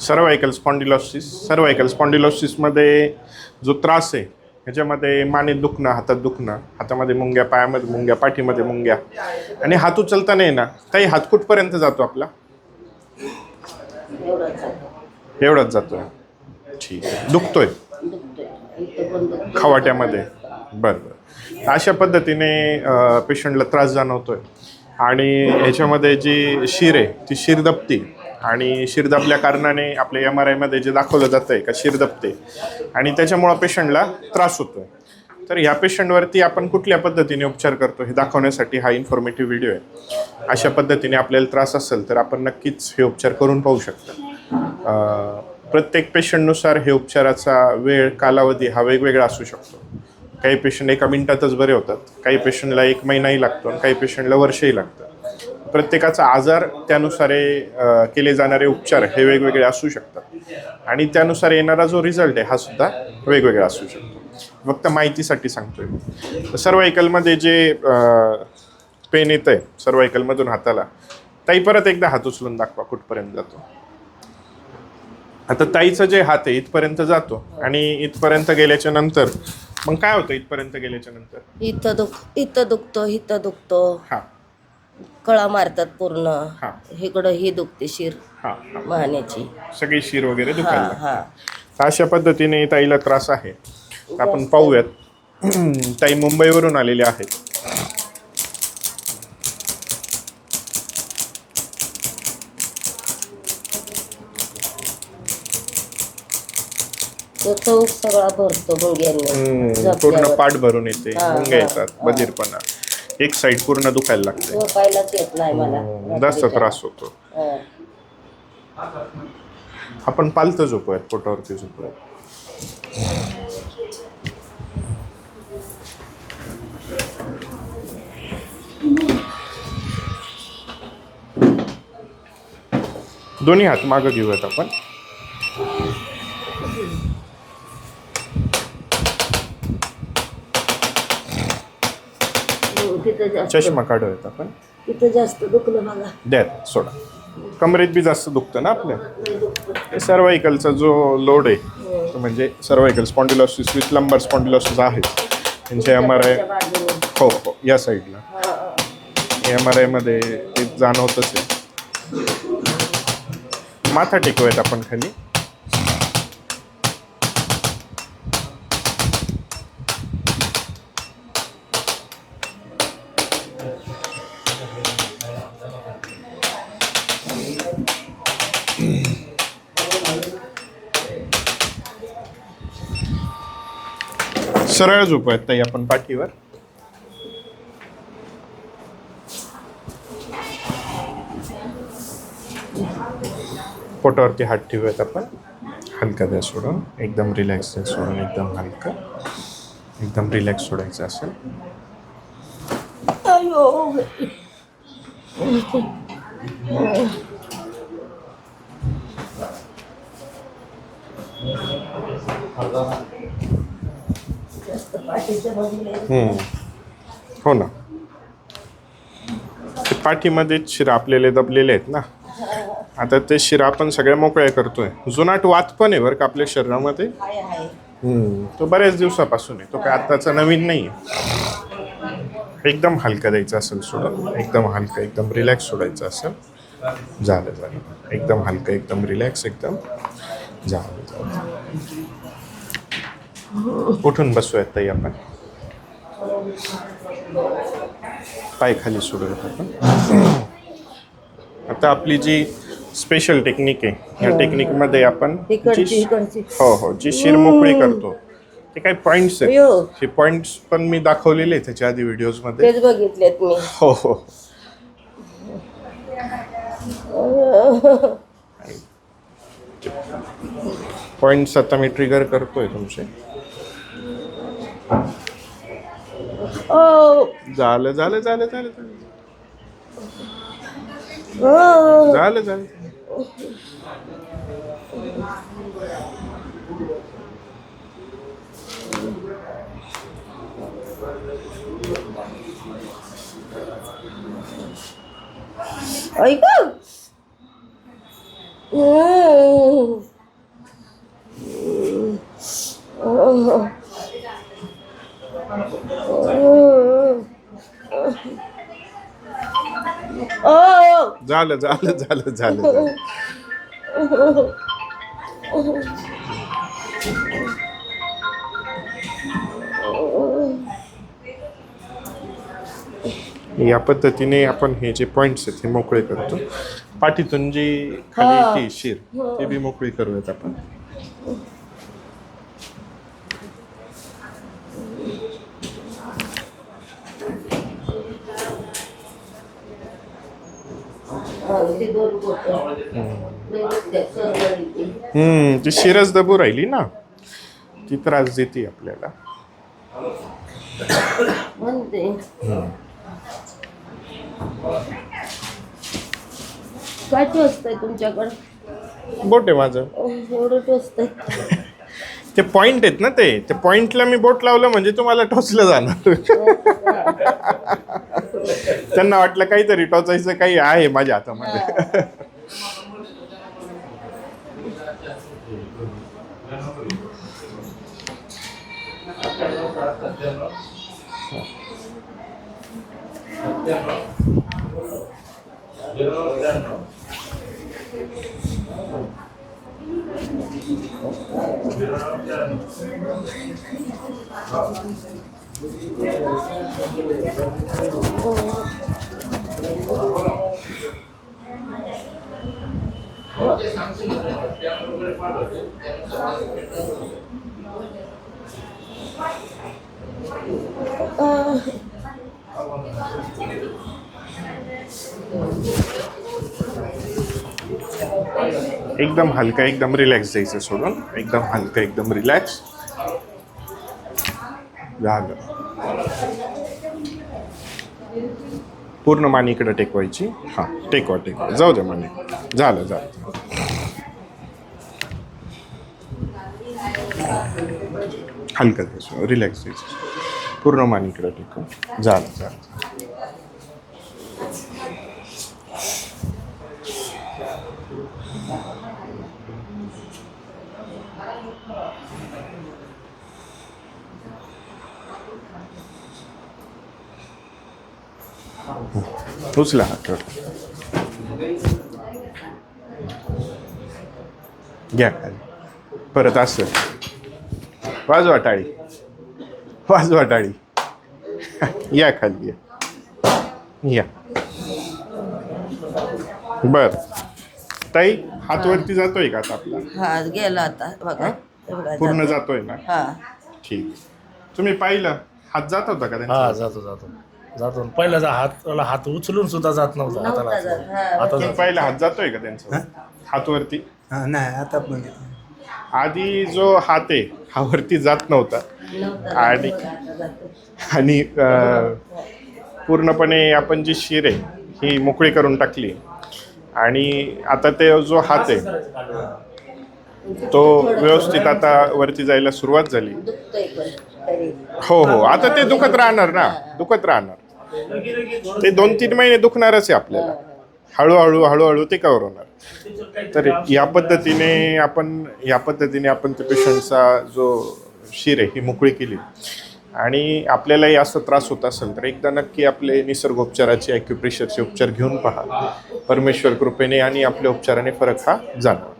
Cervical स्पॉन्डिलॉसिस cervical स्पॉन्डिलॉसिसमध्ये जो त्रास आहे ह्याच्यामध्ये माने दुखणं हातात दुखणं हातामध्ये मुंग्या पायामध्ये मुंग्या पाठीमध्ये मुंग्या. आणि हात उचलता नाही ना काही हात कुठपर्यंत जातो आपला? आहे. एवढाच जातोय ठीक आहे. दुखतोय? खवाट्यामध्ये. बरं बरं. अशा पद्धतीने पेशंटला त्रास जाणवतोय. आणि ह्याच्यामध्ये जी शीर आहे ती शीर दबते आणि शिर दाबल्या कारणाने आपल्या एम आर आयमध्ये जे दाखवलं जातं आहे का शिर दबते आणि त्याच्यामुळं पेशंटला त्रास होतो आहे तर ह्या पेशंटवरती आपण कुठल्या पद्धतीने उपचार करतो हे दाखवण्यासाठी हा इन्फॉर्मेटिव्ह व्हिडिओ आहे. अशा पद्धतीने आपल्याला त्रास असेल तर आपण नक्कीच हे उपचार करून पाहू शकता. प्रत्येक पेशंटनुसार हे उपचाराचा वेळ कालावधी हा वेगवेगळा असू शकतो. काही पेशंट एका मिनिटातच बरे होतात काही पेशंटला एक महिनाही लागतो आणि काही पेशंटला वर्षही लागतं. प्रत्येकाचा आजार त्यानुसार केले जाणारे उपचार हे वेगवेगळे असू शकतात. आणि त्यानुसार येणारा जो रिझल्ट आहे हा सुद्धा वेगवेगळा असू शकतो. फक्त माहितीसाठी सांगतोय सर्वायकलमध्ये जे पेन येतं आहे सर्वायकलमधून हाताला ताई परत एकदा हात उचलून दाखवा कुठपर्यंत जातो. आता ताईचं जे हात आहे इथपर्यंत जातो आणि इथपर्यंत गेल्याच्यानंतर मग काय होतं इथपर्यंत गेल्याच्यानंतर? इथं दुख इथं दुखतो इथं दुखतो. हा. कळा मारतात पूर्ण. हा. इकडं ही दुखते शिर हा हा. वाहण्याची. सगळी शिर वगैरे हा दुखायला. हा. तर अशा पद्धतीने ताईला त्रास आहे. तर आपण पाहूयात. ताई मुंबईवरून आलेल्या आहेत. तो चौक सगळा भरतो हम्म, पूर्ण झोपल्यावर. पाठ भरून येते. हा, मुंग्या हा, येतात हा. बधीरपणा. एक साईड पूर्ण दुखायला लागते. झोपायलाच येत नाही मला. जास्त. त्रास होतो. हा. आपण पालतं झोपूयात पोटावरती झोपूयात. दोन्ही हात मागं घेऊयात आपण. तिथं जास्त चष्मा काढूयात आपण. तिथं जास्त दुखलं बघा द्यात सोडा. कमरेत बी जास्त दुखतं ना आपल्या? लय दुखतं. सर्वायकलचा जो लोड आहे तो म्हणजे सर्वायकल स्पॉन्डिलॉसिस विथ लंबर स्पॉन्डिलॉसिस आहे. त्यांचे एम आर आय. हो हो या साईडला. एम आर आयमध्ये ते जाणवतच आहे. माथा टेकूयात आपण खाली. सरळ झोपूयात ताई आपण पाठीवर. पोटावरती हात ठेवूयात आपण. हलका द्या सोडून. एकदम रिलॅक्स द्या सोडून एकदम हलका. एकदम रिलॅक्स सोडायचं असेल अयो. जास्त पाठीच्या बाजूला आहे. हम्म. हो ना. ते पाठीमध्ये शिरा आपलेले दबलेले आहेत ना. आता ते शिरा आपण सगळ्या मोकळ्या करतोय. जुनाट वात पण आहे बरं का आपल्या शरीरामध्ये. हम्म. तो बऱ्याच दिवसापासून आहे. तो काय आत्ताचा नवीन नाही आहे एकदम हलका द्यायचा असेल सोडून एकदम हलका एकदम रिलॅक्स सोडायचं असेल. झालं झालं. एकदम हलका एकदम रिलॅक्स एकदम झालं झालं. उठून बसूयात ताई आपण. पाय खाली सोडूयात आपण. आता आपली जी स्पेशल टेक्निक आहे या टेक्निकमध्ये आपण जी- इकडची हो हो जी शिर मोकळी करतो ते काही पॉइंट्स आहेत. हे पॉइंट्स पण मी दाखवलेले आहेत त्याच्या आधी व्हिडिओजमध्ये तेच बघितलेत मी. हो हो. पॉइंट्स आता मी ट्रिगर करतोय तुमचे. ओ झालं झालं झालं झालं झालं ओ. झालं झालं ऐक झालं झालं झालं झालं या पद्धतीने आपण हे जे पॉइंट्स आहेत हे मोकळे करतो. पाठीतून जी खाली ती शिर ते बी मोकळी करूयात आपण. हा, दोन. हम्म ती शिरच दबू राहिली ना ती त्रास देते आपल्याला. म्हणते. काय टोचत आहे तुमच्याकडं? बोट आहे माझं. एवढं टोचत आहे. ते पॉइंट आहेत ना ते. त्या पॉइंटला मी बोट लावलं म्हणजे तुम्हाला टोचलं जाणार. त्यांना वाटलं काहीतरी टोचायचं काही आहे माझ्या हातामध्ये एकदम हलका एकदम रिलॅक्स जायचं सोडून. एकदम हलका एकदम रिलॅक्स झालं पूर्ण मानी इकडे टेकवायची. हां टेकवा टेकवा. जाऊ द्या मानी. झालं झालं. हलकं जायचं रिलॅक्स जायचं पूर्ण मानी इकडे टेकव. झालं झालं. उचला. घ्या खाली परत असं वाजवा टाळी वाजवा टाळी या खाली या या बर ताई हात वरती जातोय का आता आपला हा गेला आता बघा एवढा पूर्ण जातो. जातोय ना हा ठीक तुम्ही पाहिलं हात जात होता का हा त्यांचा जातो जातो जातो. पहिल्याचा हात त्याला हात उचलून सुद्धा जात नव्हता नव्हता हाताला जात, हा. आता जातो. पाहिलं हात जातोय का त्यांचा? हात वरती? हा, नाही आता पण आधी जो हात आहे हा वरती जात नव्हता. नव्हता आणि- जात, बघा आता जातो. आणि अं, पूर्णपणे आपण जी शिर आहे ही मोकळी करून टाकली आणि आता ते जो हात आहे तो व्यवस्थित आता वरती जायला सुरुवात झाली. दुखतंय पण तरी. हो हो आता ते दुखत राहणार ना दुखत राहणार. ते दोन तीन महिने दुखणारच आहे आपल्याला. हळूहळू हळूहळू ते कवर होणार. तर या पद्धतीने आपण या पद्धतीने आपण त्या पेशंटचा जो शिर आहे ही मोकळी केली. आणि आपल्यालाही असं त्रास होत असेल तर एकदा नक्की आपले निसर्गोपचाराचे ॲक्युप्रेशरचे उपचार घेऊन पहा. परमेश्वर कृपेने आणि आपल्या उपचाराने फरक हा जाणवा.